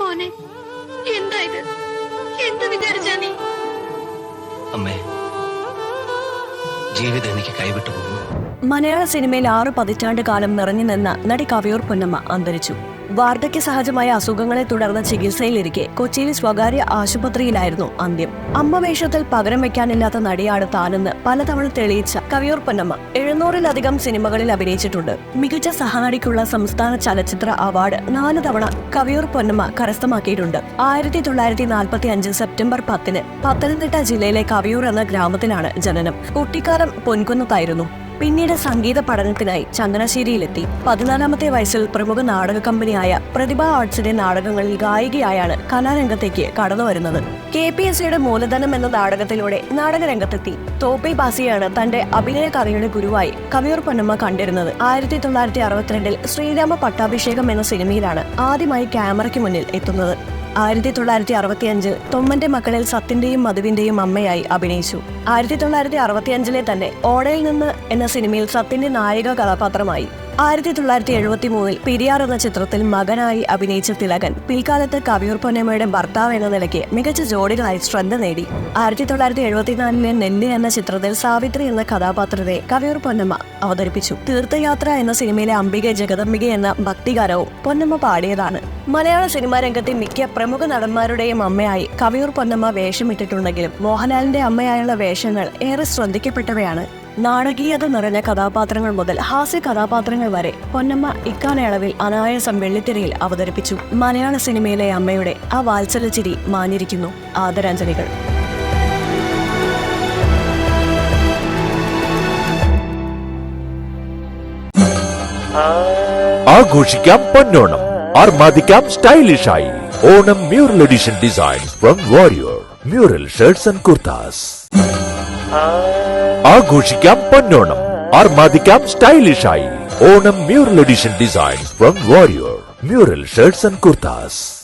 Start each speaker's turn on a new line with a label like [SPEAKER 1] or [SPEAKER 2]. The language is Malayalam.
[SPEAKER 1] മോനെ എന്താ ഇത്? എന്ത് വിചാരിച്ചാ നീ?
[SPEAKER 2] അമ്മേ ജീവിതം എനിക്ക് കൈവിട്ടു പോകുന്നു.
[SPEAKER 3] മലയാള സിനിമയിൽ ആറ് പതിറ്റാണ്ട് കാലം നിറഞ്ഞു നിന്ന നടി കവിയൂർ പൊന്നമ്മ അന്തരിച്ചു. വാർദ്ധക്യ സഹജമായ അസുഖങ്ങളെ തുടർന്ന് ചികിത്സയിലിരിക്കെ കൊച്ചിയിൽ സ്വകാര്യ ആശുപത്രിയിലായിരുന്നു അന്ത്യം. അമ്മ വേഷത്തിൽ പകരം വെക്കാനില്ലാത്ത നടിയാണ് താനെന്ന് പലതവണ തെളിയിച്ച കവിയൂർ പൊന്നമ്മ എഴുന്നൂറിലധികം സിനിമകളിൽ അഭിനയിച്ചിട്ടുണ്ട്. മികച്ച സഹനടിക്കുള്ള സംസ്ഥാന ചലച്ചിത്ര അവാർഡ് നാല് തവണ കവിയൂർ പൊന്നമ്മ കരസ്ഥമാക്കിയിട്ടുണ്ട്. ആയിരത്തി തൊള്ളായിരത്തി നാൽപ്പത്തി അഞ്ച് സെപ്റ്റംബർ പത്തിന് പത്തനംതിട്ട ജില്ലയിലെ കവിയൂർ എന്ന ഗ്രാമത്തിലാണ് ജനനം. കുട്ടിക്കാലം പൊൻകുന്നത്തായിരുന്നു. പിന്നീട് സംഗീത പഠനത്തിനായി ചങ്ങനാശ്ശേരിയിലെത്തി പതിനാലാമത്തെ വയസ്സിൽ പ്രമുഖ നാടക കമ്പനിയായ പ്രതിഭ ആർട്സിന്റെ നാടകങ്ങളിൽ ഗായികയായാണ് കലാരംഗത്തേക്ക് കടന്നു വരുന്നത്. കെ പി എസ് സിയുടെ മൂലധനം എന്ന നാടകത്തിലൂടെ നാടകരംഗത്തെത്തി. തോപ്പി ബാസിയാണ് തന്റെ അഭിനയ കഥയുടെ ഗുരുവായി കവിയൂർ പൊന്നമ്മ കണ്ടിരുന്നത്. ആയിരത്തി തൊള്ളായിരത്തി അറുപത്തിരണ്ടിൽ ശ്രീരാമ പട്ടാഭിഷേകം എന്ന സിനിമയിലാണ് ആദ്യമായി ക്യാമറയ്ക്ക് മുന്നിൽ എത്തുന്നത്. ആയിരത്തി തൊള്ളായിരത്തി അറുപത്തി അഞ്ച് തൊമ്മന്റെ മക്കളിൽ സത്യന്റെയും മധുവിന്റെയും അമ്മയായി അഭിനയിച്ചു. ആയിരത്തി തൊള്ളായിരത്തി അറുപത്തി അഞ്ചിലെ തന്നെ ഓടയിൽ നിന്ന് എന്ന സിനിമയിൽ സത്യന്റെ നായിക കഥാപാത്രമായി. ആയിരത്തി തൊള്ളായിരത്തി എഴുപത്തി മൂന്നിൽ പെരിയാർ എന്ന ചിത്രത്തിൽ മകനായി അഭിനയിച്ച തിലകൻ പിൽക്കാലത്ത് കവിയൂർ പൊന്നമ്മയുടെ ഭർത്താവ് എന്ന നിലയ്ക്ക് മികച്ച ജോഡികളായി ശ്രദ്ധ നേടി. ആയിരത്തി തൊള്ളായിരത്തി എഴുപത്തിനാലിലെ നെന്നി എന്ന ചിത്രത്തിൽ സാവിത്രി എന്ന കഥാപാത്രത്തെ കവിയൂർ പൊന്നമ്മ അവതരിപ്പിച്ചു. തീർത്ഥയാത്ര എന്ന സിനിമയിലെ അംബിക ജഗദംബിക എന്ന ഭക്തിഗാനവും പൊന്നമ്മ പാടിയതാണ്. മലയാള സിനിമാ രംഗത്തെ മിക്ക പ്രമുഖ നടന്മാരുടെയും അമ്മയായി കവിയൂർ പൊന്നമ്മ വേഷമിട്ടിട്ടുണ്ടെങ്കിലും മോഹൻലാലിന്റെ അമ്മയായുള്ള വേഷങ്ങൾ ഏറെ ശ്രദ്ധിക്കപ്പെട്ടവയാണ്. നാടകീയത നിറഞ്ഞ കഥാപാത്രങ്ങൾ മുതൽ ഹാസ്യ കഥാപാത്രങ്ങൾ വരെ പൊന്നമ്മ ഇക്കാലയളവിൽ അനായാസം വെള്ളിത്തിരയിൽ അവതരിപ്പിച്ചു. മലയാള സിനിമയിലെ അമ്മയുടെ ആ വാത്സല്യചിരി മാഞ്ഞിരിക്കുന്നു. ആദരാഞ്ജലികൾ.
[SPEAKER 4] ആഘോഷിക്കാം പൊന്നോണം. ആർമാദിക്കാം സ്റ്റൈലിഷായി. Onam mural edition design from Warrier. Mural shirts and kurtas. ആഘോഷിക്കാം പൊന്നോണം. ആർമാദിക്കാം സ്റ്റൈലിഷായി. Onam mural edition design from Warrier. Mural shirts and kurtas.